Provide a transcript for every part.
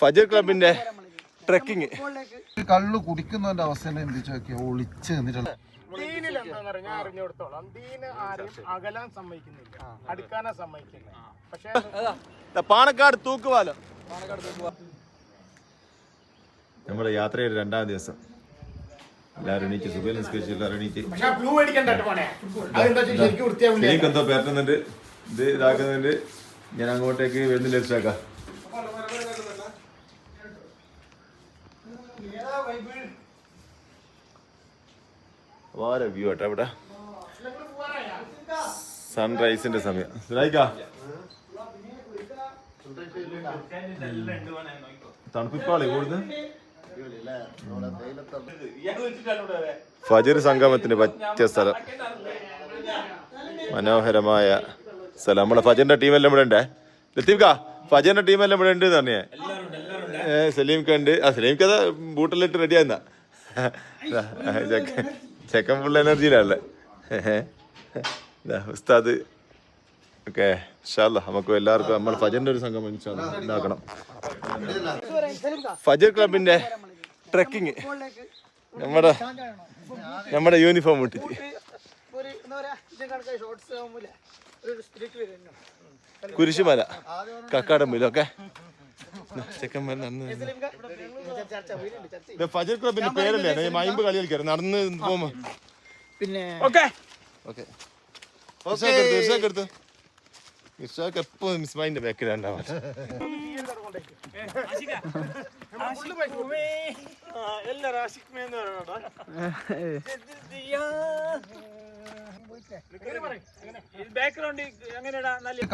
ഫജർ ക്ലബിന്റെ ട്രക്കിങ്. കള്ളു കുടിക്കുന്നവന്റെ അവസ്ഥ എന്ത് ചോദിക്കുക ഒളിച്ച് നിന്നിട്ടുള്ള ദീനിൽ ഞാൻ ദീന് ആരും അകലാൻ സമ്മതിക്കുന്നില്ല. അടുക്കാനാ സമ്മതിക്കുന്നത് പക്ഷേ പാണക്കാട് തൂക്കുവാലോ. നമ്മുടെ യാത്രയുടെ രണ്ടാം ദിവസം. എല്ലാവരും എണീറ്റ് സുഖം നിസ്കരിച്ചു എല്ലാവരും എണീറ്റ്. പക്ഷെ ബ്ലൂ മേടിക്കണ്ട പോണേ അതെന്താ വെച്ചാൽ ശരിക്കും വൃത്തിയാവില്ല. എനിക്ക് എന്തോ പരട്ടുന്നുണ്ട്. ഇത് ഇതാക്കുന്നുണ്ട് ഞാൻ അങ്ങോട്ടേക്ക് വരുന്നില്ല ലക്ഷ്യാക്കാം വാര വ്യൂ ആട്ടോ ഇവിടെ. സൺറൈസിന്റെ സമയം. തണുപ്പിപ്പാളെ കൂടുതൽ ഫജർ സംഗമത്തിന് പറ്റിയ സ്ഥലം. മനോഹരമായ സ്ഥലം. നമ്മളെ ഫജറിന്റെ ടീമെല്ലാം ഇവിടെ ഉണ്ടേ? ലത്തീഫ്ക ഫജറിന്റെ ടീമെല്ലാം ഇവിടെ ഉണ്ട് പറഞ്ഞേ? ഏ സലീംക്ക ഉണ്ട്. ആ സലീം അതാ ബൂട്ടിലിട്ട് റെഡി ആയിരുന്ന ചെക്കൻ ഫുൾ എനർജിയിലല്ലേ ഉസ്താദ്. ഓക്കെ ഷാല്ല നമുക്ക് എല്ലാവർക്കും നമ്മൾ ഫജറിന്റെ ഒരു സംഘം ഉണ്ടാക്കണം ഫജർ ക്ലബിന്റെ ട്രക്കിങ്. നമ്മുടെ നമ്മുടെ യൂണിഫോം ഇട്ടിട്ട്. ഒരു എന്താ പറയാ ഇത് കണക്കാ ഷോർട്സ് ആകുമ്പോലെ ഒരു സ്പിരിറ്റ് വരുന്നു. കുരിശുമല കക്കാടമ്പിലൊക്കെ ചെക്കന്മാർ നടന്ന് ചർച്ച വീടുണ്ട് ചർച്ച ഇത് ഫജർ ക്ലബിന്റെ പേരല്ലേ? ഞാൻ മൈമ്പ് കളി കളിക്കാറ് നടന്ന് പോകുമ്പോ പിന്നെ ഓക്കെ. എടുത്ത് എപ്പോ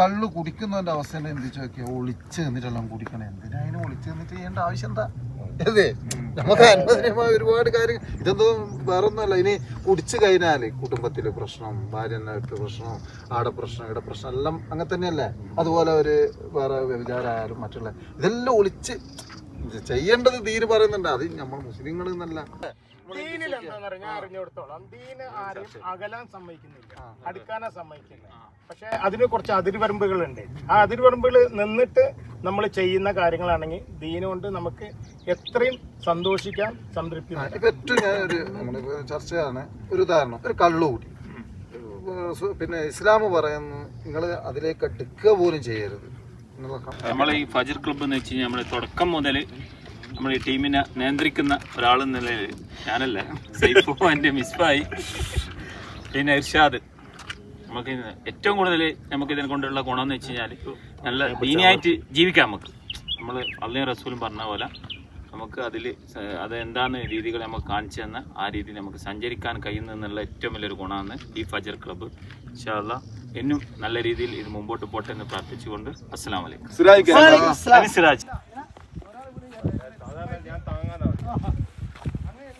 കള്ളു കുടിക്കുന്നതിന്റെ അവസ്ഥ എന്ത് ചോദിക്കുക ഒളിച്ച് നിന്നിട്ടെല്ലാം കുടിക്കണേ. എന്തിനാ അതിന് ഒളിച്ച് നിന്നിട്ട് ചെയ്യേണ്ട ആവശ്യം എന്താ? അതെ. നമുക്ക് അനുവദനീയമായ ഒരുപാട് കാര്യം ഇതൊന്നും വേറൊന്നുമല്ല. ഇനി കുടിച്ചു കഴിഞ്ഞാൽ കുടുംബത്തിലെ പ്രശ്നം ഭാര്യനായിട്ട് പ്രശ്നം ആടെ പ്രശ്നം ഇവിടെ പ്രശ്നം എല്ലാം അങ്ങനെ തന്നെയല്ലേ? അതുപോലെ ഒരു വേറെ വ്യഭിചാരായാലും മറ്റുള്ള ഇതെല്ലാം ഒളിച്ച് ചെയ്യേണ്ടത് തീര് പറയുന്നുണ്ട്. അത് നമ്മൾ മുസ്ലിങ്ങൾ എന്നല്ല. ദീനിൽ എന്താന്ന് പറഞ്ഞാൽ ഞാൻ അറിഞ്ഞെടുത്തോളം. ദീന് ആരും അകലാൻ സമ്മതിക്കുന്നില്ല. അടുക്കാനാ സമ്മതിക്കുന്നത് പക്ഷെ അതിന് കുറച്ച് അതിർവരമ്പുകളുണ്ട്. ആ അതിർവരമ്പുകൾ നിന്നിട്ട് നമ്മൾ ചെയ്യുന്ന കാര്യങ്ങളാണെങ്കിൽ ദീനുകൊണ്ട് നമുക്ക് എത്രയും സന്തോഷിക്കാം സംതൃപ്തി. ഇപ്പൊ ഏറ്റവും ഞാൻ ഒരു നമ്മളിപ്പോ ചർച്ചയാണ് ഒരു ഉദാഹരണം. ഒരു കള്ളുകൂടി പിന്നെ ഇസ്ലാം പറയുന്നു നിങ്ങൾ അതിലേക്ക് അടുക്കുക പോലും ചെയ്യരുത്. നമ്മൾ ഈ ഫജർ ക്ലബ്ബ് എന്ന് വെച്ച് കഴിഞ്ഞാൽ നമ്മൾ തുടക്കം മുതൽ നമ്മൾ ഈ ടീമിനെ നിയന്ത്രിക്കുന്ന ഒരാളെന്ന നിലയിൽ ഞാനല്ല. സൈഫോ എന്റെ മിസ്ബായി പിന്നെ ഇർഷാദ്. നമുക്ക് ഏറ്റവും കൂടുതൽ നമുക്ക് ഇതിനെ കൊണ്ടുള്ള ഗുണം എന്ന് വെച്ച് കഴിഞ്ഞാൽ നല്ല ദീനിയായിട്ട് ജീവിക്കാം നമുക്ക്. നമ്മൾ അള്ളയും റസൂലും പറഞ്ഞ പോലെ നമുക്ക് അതിൽ അതെന്താണ് രീതികൾ നമുക്ക് കാണിച്ചു തന്ന ആ രീതിയിൽ നമുക്ക് സഞ്ചരിക്കാൻ കഴിയുന്നതെന്നുള്ള ഏറ്റവും വലിയൊരു ഗുണമാണ് ഈ ഫജർ ക്ലബ്ബ് ഇൻഷാല്ല എന്നും നല്ല രീതിയിൽ ഇത് മുമ്പോട്ട് പോട്ടെ എന്ന് പ്രാർത്ഥിച്ചുകൊണ്ട് അസ്സലാം. വലൈക്കും സിറാജ്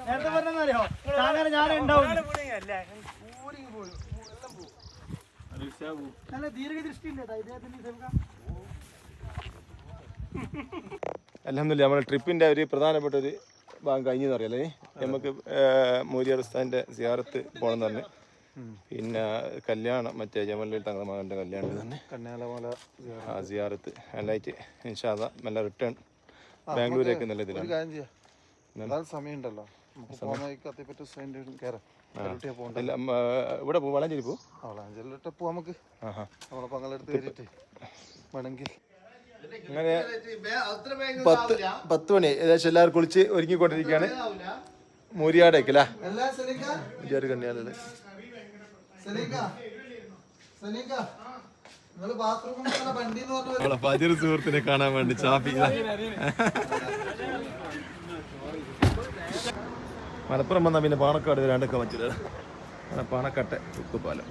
നേരത്തെ ഞാൻ ഉണ്ടാവും. നല്ല ദീർഘദൃഷ്ടി അലഹമില്ല നമ്മുടെ ട്രിപ്പിന്റെ ഒരു പ്രധാനപ്പെട്ട ഒരു ഭാഗം കഴിഞ്ഞെന്ന് അറിയാലേ. നമുക്ക് മൂരിയാർ സിയാറത്ത് പോകണമെന്ന് പറഞ്ഞ്. പിന്നെ കല്യാണം മറ്റേ ജമലിൽ തങ്ങളുടെ മകന്റെ കല്യാണം. തന്നെ കന്യാലമല ആ സിയാറത്ത്. എല്ലായിട്ട് ഇൻഷാദ നല്ല റിട്ടേൺ ബാംഗ്ലൂരേക്ക് നല്ല ഒരു ഇതിലാണ് സമയമുണ്ടല്ലോ. ഇവിടെ പോകും വളഞ്ചേരി പോകും പോവാം നമുക്ക്. ആഹാ. നമ്മളെ പങ്ങളെടുത്ത് കയറിയിട്ട് വേണമെങ്കിൽ. അങ്ങനെ പത്ത് പത്ത് മണി. ഏകദേശം എല്ലാവരും കുളിച്ച് ഒരുങ്ങിക്കൊണ്ടിരിക്കുകയാണ്. മൂരിയാടേക്കല്ലേ എല്ലാ സലീക്ക ഫജർ സുഹൃത്തിനെ കാണാൻ വേണ്ടി ചാപ്പി. മലപ്പുറം വന്നാൽ പിന്നെ പാണക്കാട് വരാണ്ടൊക്കെ വെച്ചിട്ട് പാണക്കാട്ടെ ഉപ്പുപാലം.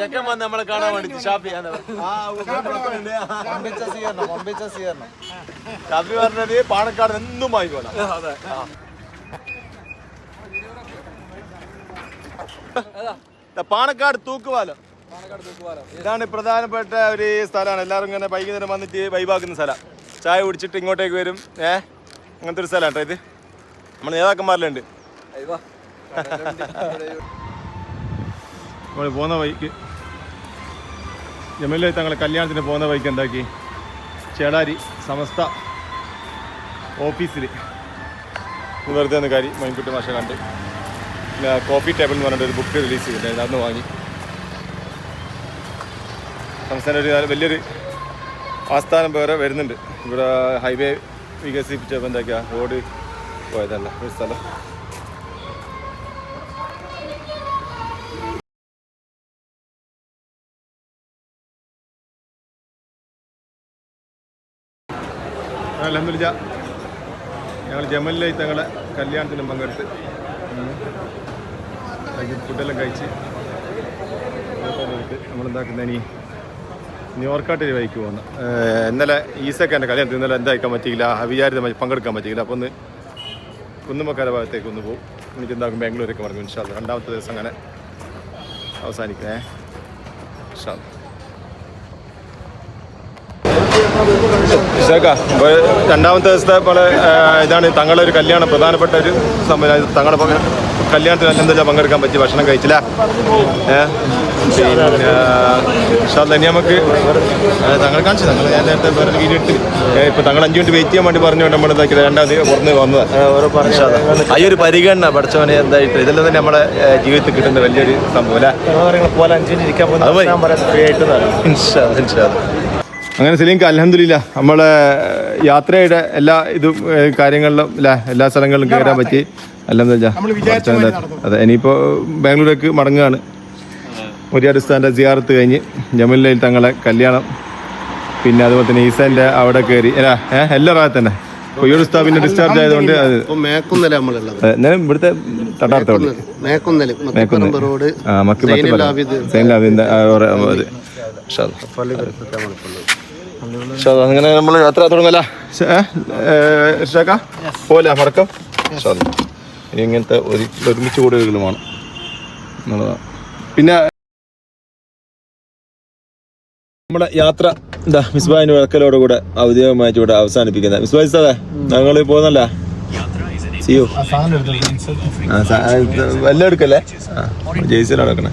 ചെക്കൻ വന്ന് നമ്മളെ കാണാൻ വേണ്ടി ഷാപ്പി ഷാപ്പി പറഞ്ഞത് പാണക്കാട് എന്നും വാങ്ങിക്കോളാം. ദാ പാണക്കാട് തൂക്കുപാലം. ഇതാണ് പ്രധാനപ്പെട്ട ഒരു സ്ഥലമാണ്. എല്ലാവരും ഇങ്ങനെ വൈകുന്നേരം വന്നിട്ട് വൈബാക്കുന്ന സ്ഥലം. ചായ കുടിച്ചിട്ട് ഇങ്ങോട്ടേക്ക് വരും. ഏ? അങ്ങനത്തെ ഒരു സ്ഥലമാണ് കേട്ടോ ഇത്. നമ്മൾ നേതാക്കന്മാരിലുണ്ട്. നമ്മൾ പോകുന്ന വഴിക്ക് ജമീല തങ്ങളെ കല്യാണത്തിന് പോകുന്ന വഴിക്ക് എന്താക്കി? ചേടാരി സമസ്ത ഓഫീസിൽ വെറുതെ ഒന്ന് കാര്യം മൈൻകുട്ടി മാഷ കണ്ട്. കോഫി ടേബിൾ എന്ന് പറഞ്ഞിട്ട് ഒരു ബുക്ക് റിലീസ് ചെയ്തിട്ടുണ്ടായിരുന്നു അന്ന് വാങ്ങി. സംസ്ഥാന ഒരു വലിയൊരു ആസ്ഥാനം വേറെ വരുന്നുണ്ട്. ഇവിടെ ഹൈവേ വികസിപ്പിച്ചപ്പോൾ എന്താക്കിയാ? റോഡ് പോയതല്ല ഒരു സ്ഥലം. അലഹമില്ല ഞങ്ങൾ ജമലിലെ തങ്ങളെ കല്യാണത്തിനും പങ്കെടുത്ത്. ഫുഡെല്ലാം കഴിച്ച് നമ്മളെന്താക്കുന്ന ഇനി ന്യൂയോർക്കായിട്ട് വഴിക്ക് പോകുന്നു. ഇന്നലെ ഈസൊക്കെ എന്റെ കല്യാണത്തിൽ ഇന്നലെ എന്താക്കാൻ പറ്റിയില്ല വിചാരിതമായി പങ്കെടുക്കാൻ പറ്റിയില്ല. അപ്പോൾ ഒന്ന് കുന്നുമക്കര ഭാഗത്തേക്ക് ഒന്ന് പോകും എനിക്ക് എന്താക്കും ബാംഗ്ലൂരൊക്കെ പറഞ്ഞു. ഇൻഷാല്ല രണ്ടാമത്തെ ദിവസം അങ്ങനെ അവസാനിക്കണേ. ഇൻഷാല്ല ഇഷാക്ക, രണ്ടാമത്തെ ദിവസത്തെ പോലെ ഇതാണ് തങ്ങളുടെ ഒരു കല്യാണം പ്രധാനപ്പെട്ട ഒരു സംവിധാനം തങ്ങളുടെ കല്യാണത്തിന് അല്ലെന്തെല്ലാം പങ്കെടുക്കാൻ പറ്റി? ഭക്ഷണം കഴിച്ചില്ല? പിന്നെ ഇനി നമുക്ക് തങ്ങൾ കാണിച്ചു തങ്ങൾ ഞാൻ നേരത്തെ വേറെ വീഡിയോ ഇപ്പൊ തങ്ങൾ അഞ്ചു മിനിറ്റ് വെയിറ്റ് ചെയ്യാൻ വേണ്ടി പറഞ്ഞു നമ്മൾ എന്താക്കിയത് രണ്ടാം തീയതി പുറത്ത് വന്നത്. ആ ഒരു പരിഗണന പഠിച്ചവനെ എന്തായിട്ട് ഇതെല്ലാം തന്നെ നമ്മുടെ ജീവിതത്തിൽ കിട്ടുന്ന വലിയൊരു സംഭവം അല്ലേ? പോലെ അഞ്ചു മിനിറ്റ് ഇരിക്കാൻ അത് ഫ്രീ ഇൻഷാ അല്ലാ, ഇൻഷാ അല്ലാ. അങ്ങനെ സലീംക്ക് അലഹമില്ല നമ്മളെ യാത്രയുടെ എല്ലാ ഇതും കാര്യങ്ങളിലും അല്ല എല്ലാ സ്ഥലങ്ങളിലും കയറാൻ പറ്റി. അലഹമില്ല അതെ ഇനിയിപ്പോൾ ബാംഗ്ലൂരേക്ക് മടങ്ങുകയാണ്. മുരിയാടിസ്ഥാന്റെ സിയാറത്ത് കഴിഞ്ഞ് ജമലിൽ തങ്ങളെ കല്യാണം. പിന്നെ അതുപോലെ തന്നെ ഈസാന്റെ അവിടെ കയറി അല്ല ഏഹ് എല്ലാ ഭാഗത്ത് തന്നെ സ്റ്റാഫിന്റെ ഡിസ്ചാർജ് ആയതുകൊണ്ട് മേക്കുന്നല നമ്മളുള്ളത്. എന്നാലും ഇവിടുത്തെ തട്ടാർത്തോട് മേക്കുന്നൽ റോഡ് അങ്ങനെ നമ്മൾ യാത്ര തുടങ്ങല. പോലെ. ഇനി ഇങ്ങനത്തെ ഒരു ഒരുമിച്ച് കൂടുതലുമാണ് എന്നുള്ളതാണ് പിന്നെ നമ്മുടെ യാത്ര എന്താ മിസ്ബാഹിന്റെ വഴക്കലോട് കൂടെ ഔദ്യോഗികമായിട്ട് ഇവിടെ അവസാനിപ്പിക്കുന്നത്. മിസ്ബായി സാറേ ഞങ്ങൾ പോകുന്നല്ല? സിയോ വല്ലതും എടുക്കല്ലേ? ജയ്സിലാണ് എടുക്കണേ.